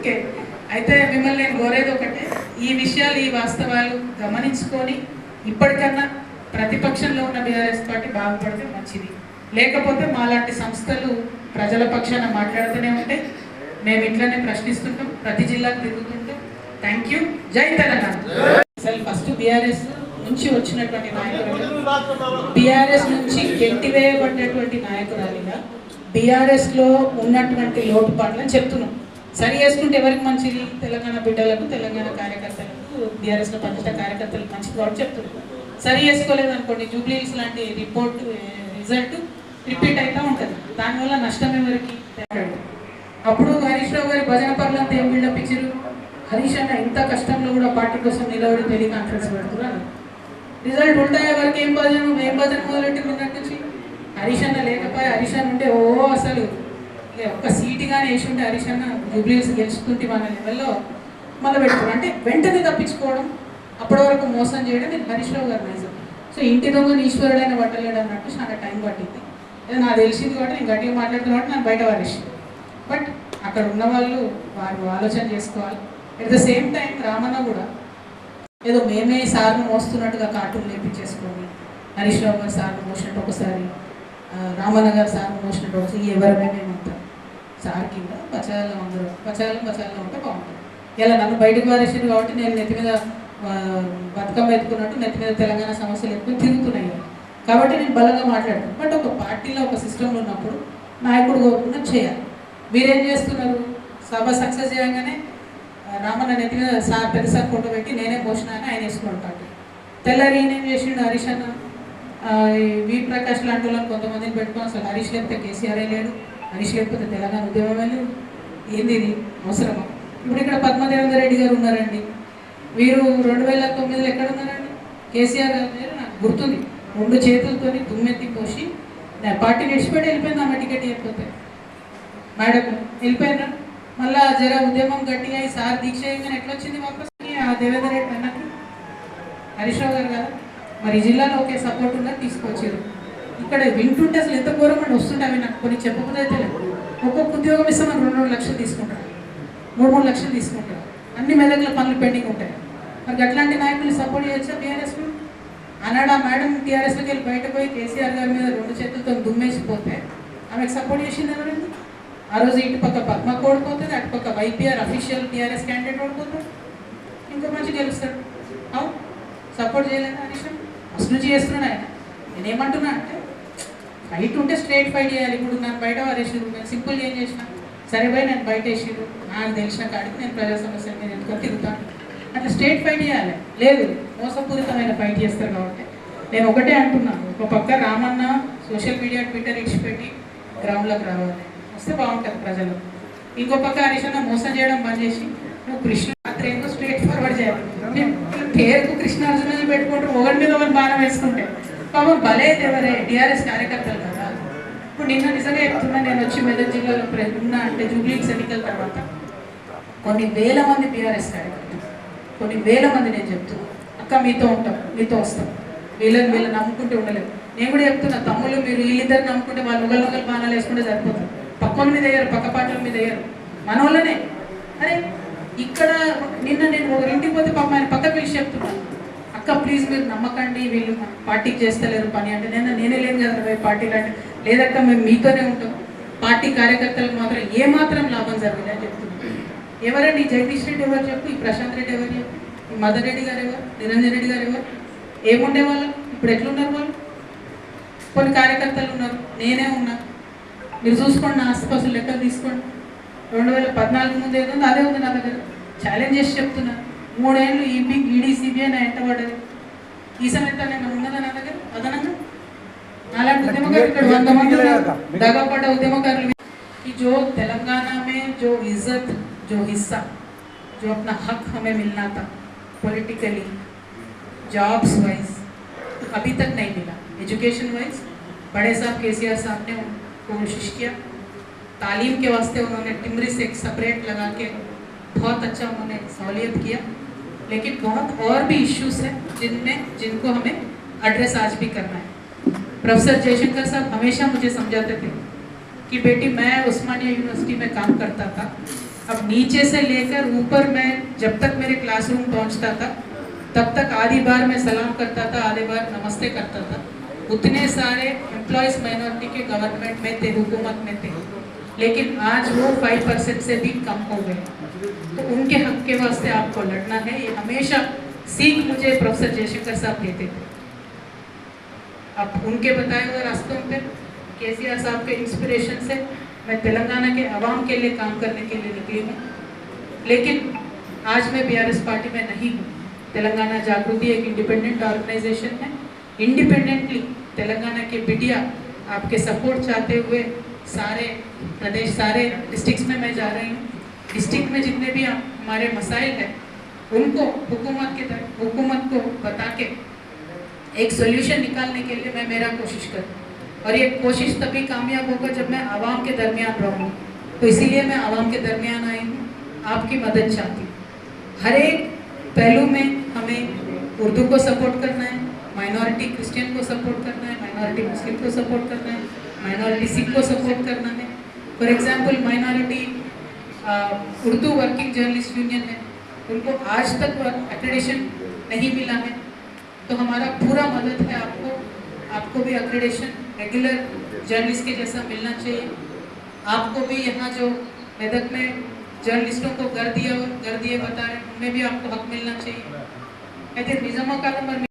Okay. అయితే మిమ్మల్ని నేను కోరేది ఒకటే ఈ విషయాలు ఈ వాస్తవాలు గమనించుకొని ఇప్పటికన్నా ప్రతిపక్షంలో ఉన్న బీఆర్ఎస్ పార్టీ బాగుపడితే మంచిది. లేకపోతే మాలాంటి సంస్థలు ప్రజల పక్షాన మాట్లాడుతూనే ఉంటాయి మేము ఇట్లనే ప్రశ్నిస్తుంటాం ప్రతి జిల్లాకు తిరుగుతుంటాం. థ్యాంక్ యూ జై తెలంగాణ. అసలు ఫస్ట్ బీఆర్ఎస్ నుంచి వచ్చినటువంటి నాయకులు బీఆర్ఎస్ నుంచి గెంటివేయబడినటువంటి నాయకురాలిగా బీఆర్ఎస్లో ఉన్నటువంటి లోటుపాట్లను చెప్తున్నాం. సరి చేసుకుంటే ఎవరికి మంచిది? తెలంగాణ బిడ్డలకు తెలంగాణ కార్యకర్తలకు బీఆర్ఎస్లో పనిచేసిన కార్యకర్తలకు మంచిది కాబట్టి చెప్తున్నారు. సరి చేసుకోలేదు అనుకోండి జూబ్లీస్ లాంటి రిపోర్ట్ రిజల్ట్ రిపీట్ అవుతూ ఉంటుంది. దానివల్ల నష్టం ఎవరికి? అప్పుడు హరీష్ రావు గారి భజన పనులంతా ఏం బిల్డప్ ఇచ్చారు హరీష్ అన్న ఇంత కష్టంలో కూడా పార్టీ కోసం నిలబడి టెలికాన్ఫరెన్స్ పెడుతున్నారు రిజల్ట్ ఉంటాయా వరకు ఏం భజన? ఏం భజన మొదలెట్టి నిన్నటి నుంచి? హరీష్ అన్న లేకపోయి హరీష్ అన్న ఉంటే ఓ అసలు ఒక్క సీటు కానీ వేసి ఉంటే హరీష్ అన్న జూబ్లీస్ గెలుచుకుంటే మన లెవెల్లో మొదలు పెట్టుకోవడం అంటే వెంటనే తప్పించుకోవడం అప్పటి వరకు మోసం చేయడం ఇది హరీష్ రావు గారి నైజం సో ఇంటి దొంగని ఈశ్వరుడైన పట్టలేడు అన్నట్టు చాలా టైం పట్టింది. నాకు తెలిసింది కాబట్టి నేను గట్టిగా మాట్లాడుతున్నా కాబట్టి నాకు బయట వారేసి బట్ అక్కడ ఉన్న వాళ్ళు వారు ఆలోచన చేసుకోవాలి. At the same time Ramanna కూడా ఏదో మేమే సార్ను మోస్తున్నట్టుగా కార్టూన్ లేపించేసుకొని హరీష్ రావు గారు సార్ను మోసినట్టు ఒకసారి రామన్న గారు సార్ను మోసినట్టు ఒకసారి ఎవరమే సార్ కింద బచాలలో అందరూ బచాలం బచాలలో ఉంటే బాగుంటుంది. ఇలా నన్ను బయటకు పారేసింది కాబట్టి నేను నెత్తి మీద బతుకమ్మ ఎత్తుకున్నట్టు నెత్తి మీద తెలంగాణ సమస్యలు ఎత్తుకుని తిరుగుతున్నాయి. కాబట్టి నేను బలంగా మాట్లాడతాను బట్ ఒక పార్టీలో ఒక సిస్టంలో ఉన్నప్పుడు నాయకుడు కోరుకున్నది చేయాలి. మీరేం చేస్తున్నారు? సభ సక్సెస్ చేయగానే రామన్న నెత్తి మీద సార్ పెద్ద సార్ ఫోటో పెట్టి నేనే పోసిన అని ఆయన వేసుకుంటాడు తెల్లారి ఈయనేం చేసిండు? హరీష్ అన్న. ఈ వి ప్రకాష్ లాంటి వాళ్ళని కొంతమందిని పెట్టుకుని అసలు హరీష్ లేకపోతే కేసీఆర్ లేడు. మనిషి లేకపోతే తెలంగాణ ఉద్యమం ఏంది ఇది? అవసరమా? ఇప్పుడు ఇక్కడ పద్మదేవేంద్ర రెడ్డి గారు ఉన్నారండి. వీరు రెండు వేల తొమ్మిదిలో ఎక్కడ ఉన్నారండి కేసీఆర్ గారి పేరు నాకు గుర్తుంది. రెండు చేతులతో తుమ్మెత్తి పోసి పార్టీ విడిచిపెట్టి వెళ్ళిపోయింది ఆమె టికెట్ ఇవ్వకపోతే. మేడం వెళ్ళిపోయినా? మళ్ళా జర ఉద్యమం గట్టిగా అయి సార్ దీక్ష చేయగానే ఎట్లా వచ్చింది వాపస్ ఆ దేవేంద్ర రెడ్డి అన్నకి? హరీష్ రావు గారు కదా? మరి ఈ జిల్లాలో ఒకే సపోర్ట్ ఉందని తీసుకొచ్చారు. ఇక్కడ వింటుంటే అసలు ఎంత ఘోరం అని వస్తుంటే అవి నాకు కొన్ని చెప్పకుండా అయితే ఒక్కొక్క ఉద్యోగం ఇస్తామని రెండు రెండు లక్షలు తీసుకుంటాం. మూడు మూడు లక్షలు తీసుకుంటారు అన్ని మెదక్ల పనులు పెండింగ్ ఉంటాయి. మరి అట్లాంటి నాయకులు సపోర్ట్ చేయొచ్చా టీఆర్ఎస్లో అన్నాడు ఆ మేడం టీఆర్ఎస్లోకి వెళ్ళి బయట పోయి కేసీఆర్ గారి మీద రెండు చేతులతో దుమ్మేసిపోతే ఆమెకు సపోర్ట్ చేసింది ఎవరండి ఆ రోజు ఇటు పక్క పద్మ ఓడిపోతుంది అటు పక్క వైపీఆర్ అఫీషియల్ టీఆర్ఎస్ క్యాండిడేట్ ఓడిపోతాడు ఇంకో మంచి గెలుస్తాడు. అవును సపోర్ట్ చేయలేదు అనిషం అసలు నుంచి చేస్తున్నాడు ఆయన నేనేమంటున్నా అంటే ఫైట్ ఉంటే స్ట్రేట్ ఫైట్ చేయాలి. ఇప్పుడు నన్ను బయట వారేసారు నేను సింపుల్ ఏం చేసిన సరే పోయి నేను బయట వేసారు నాకు తెలిసిన కాడికి నేను ప్రజా సమస్యల మీద ఎందుకు తిరుగుతాను అట్లా స్టేట్ ఫైట్ చేయాలి. లేదు మోసపూరితమైన ఫైట్ చేస్తారు కాబట్టి. నేను ఒకటే అంటున్నాను ఒక పక్క రామన్న సోషల్ మీడియా ట్విట్టర్ ఇచ్చిపెట్టి గ్రౌండ్లోకి రావాలి. వస్తే బాగుంటుంది ప్రజలు. ఇంకో పక్క హరీష్ మోసం చేయడం బంద్ చేసి నువ్వు కృష్ణ పాత్రేందో స్ట్రేట్ ఫార్వర్డ్ చేయాలి. పేరుకు కృష్ణార్జునని పెట్టుకుంటారు ఒకటి మీద ఒకరి బాణం వేసుకుంటే పాపం భలే ఎవరే టీఆర్ఎస్ కార్యకర్తలు కదా. ఇప్పుడు నిన్న నిజంగా చెప్తున్నా నేను వచ్చి మెదక్ జిల్లాలో ప్రె- ఉన్నా అంటే జూబ్లీస్ ఎన్నికల తర్వాత. కొన్ని వేల మంది టీఆర్ఎస్ కార్యకర్తలు కొన్ని వేల మంది నేను చెప్తున్నా. అక్క మీతో ఉంటాం మీతో వస్తాం. వీళ్ళని వీళ్ళని నమ్ముకుంటే ఉండలేము నేను కూడా చెప్తున్నా తమ్ముళ్ళు మీరు వీళ్ళిద్దరు నమ్ముకుంటే వాళ్ళు ఒకళ్ళు ఒకళ్ళు బాణాలు వేసుకుంటే సరిపోతుంది. పక్కన మీద వేయరు పక్క పాటల మీద వేయరు. మన వాళ్ళనే. అరే ఇక్కడ నిన్న నేను ఒకరింటికి పోతే పాప ఆయన పక్క పిలిచి చెప్తున్నాను అక్క ప్లీజ్ మీరు నమ్మకండి వీళ్ళు పార్టీకి చేస్తలేరు పని అంటే నేను నేనే లేను కదా రే పార్టీలు అంటే లేదక్క మేము మీతోనే ఉంటాం. పార్టీ కార్యకర్తలకు మాత్రం ఏ మాత్రం లాభం జరగదు అని చెప్తున్నాను. ఎవరండి? ఈ జగదీష్ రెడ్డి ఎవరు చెప్పు? ఈ ప్రశాంత్ రెడ్డి ఎవరు చెప్పు? ఈ మదర్ రెడ్డి గారు ఎవరు? నిరంజన్ రెడ్డి గారు ఎవరు? ఏముండే వాళ్ళు? ఇప్పుడు ఎట్లున్నారు వాళ్ళు? కొన్ని కార్యకర్తలు ఉన్నారు. నేనే ఉన్నా. మీరు చూసుకోండి నా ఆస్తిపాసులు లెక్కలు తీసుకోండి. రెండు వేల పద్నాలుగు ముందు ఏదో అదే ఉంది నా దగ్గర. ఛాలెంజ్ చేసి చెప్తున్నాను మూడేళ్ళు ఈపీ ఈడీ సిబిఐ నా ఎంట పడ్డది ఈ సమయంలో ఏమైనా ఉన్నదా నా దగ్గర అదనంగా అలాంటి ఉద్యమకారులు ఇక్కడ వంద మంది ఉన్నారు. దగపడ్డ ఉద్యమకారులు कि जो तेलंगाना में जो इज्जत जो हिस्सा जो अपना हक हमें मिलना था पॉलिटिकली जॉब्स वाइज अभी तक नहीं मिला एजुकेशन वाइज बड़े साहब के सी साहब ने उनको कोशिश किया तालीम के वास्ते उन्होंने टिमरी से एक सेपरेट लगा के बहुत अच्छा उन्होंने सहूलियत किया। लेकिन बहुत और भी इश्यूज़ हैं जिनमें जिनको हमें एड्रेस आज भी करना है। प्रोफेसर जयशंकर साहब हमेशा मुझे समझाते थे कि बेटी, मैं उस्मानिया यूनिवर्सिटी में काम करता था। अब नीचे से लेकर ऊपर मैं जब तक मेरे क्लासरूम पहुँचता था, तब तक आधी बार मैं सलाम करता था, आधी बार नमस्ते करता था। उतने सारे एम्प्लॉयज़ माइनॉरिटी के गवर्नमेंट में थे, हुकूमत में थे। लेकिन आज वो फाइव परसेंट से भी कम हो गए। तो उनके हक के वास्ते आपको लड़ना है। ये हमेशा सीख मुझे प्रोफेसर जयशंकर साहब देते थे। आप उनके बताए हुए रास्तों पर के सी आर साहब के इंस्पिरेशन से मैं तेलंगाना के आवाम के लिए काम करने के लिए निकली हूँ। लेकिन आज मैं बीआरएस पार्टी में नहीं हूँ। तेलंगाना जागृति एक इंडिपेंडेंट ऑर्गेनाइजेशन है। इंडिपेंडेंटली तेलंगाना के बिटिया आपके सपोर्ट चाहते हुए सारे प्रदेश, सारे डिस्ट्रिक्ट्स में मैं जा रही हूँ। डिस्ट्रिक्ट में जितने भी हमारे मसाइल हैं, उनको हुकूमत के हुकूमत को बता के एक सोल्यूशन निकालने के लिए मैं मेरा कोशिश करूँ और ये कोशिश तभी कामयाब होगा जब मैं आवाम के दरमियान रहूँ। तो इसीलिए मैं आवाम के दरमियान आई हूँ, आपकी मदद चाहती हूँ। हर एक पहलू में हमें उर्दू को सपोर्ट करना है माइनॉरिटी क्रिश्चियन को सपोर्ट करना है माइनॉरिटी मुस्लिम को सपोर्ट करना है माइनॉरिटी सिख को सपोर्ट करना है। For example minority Urdu working journalist union है। उनको आज तक अक्रेडेशन नहीं मिला है। तो हमारा पूरा मदद है आपको। आपको भी अक्रेडेशन रेगुलर जर्नलिस्ट के जैसा मिलना चाहिए। आपको भी यहाँ जो मेदक में जर्नलिस्टों को कर दिया, घर कर दिए बता रहे उनमें भी आपको हक मिलना चाहिए। कहते निज़ाम का नंबर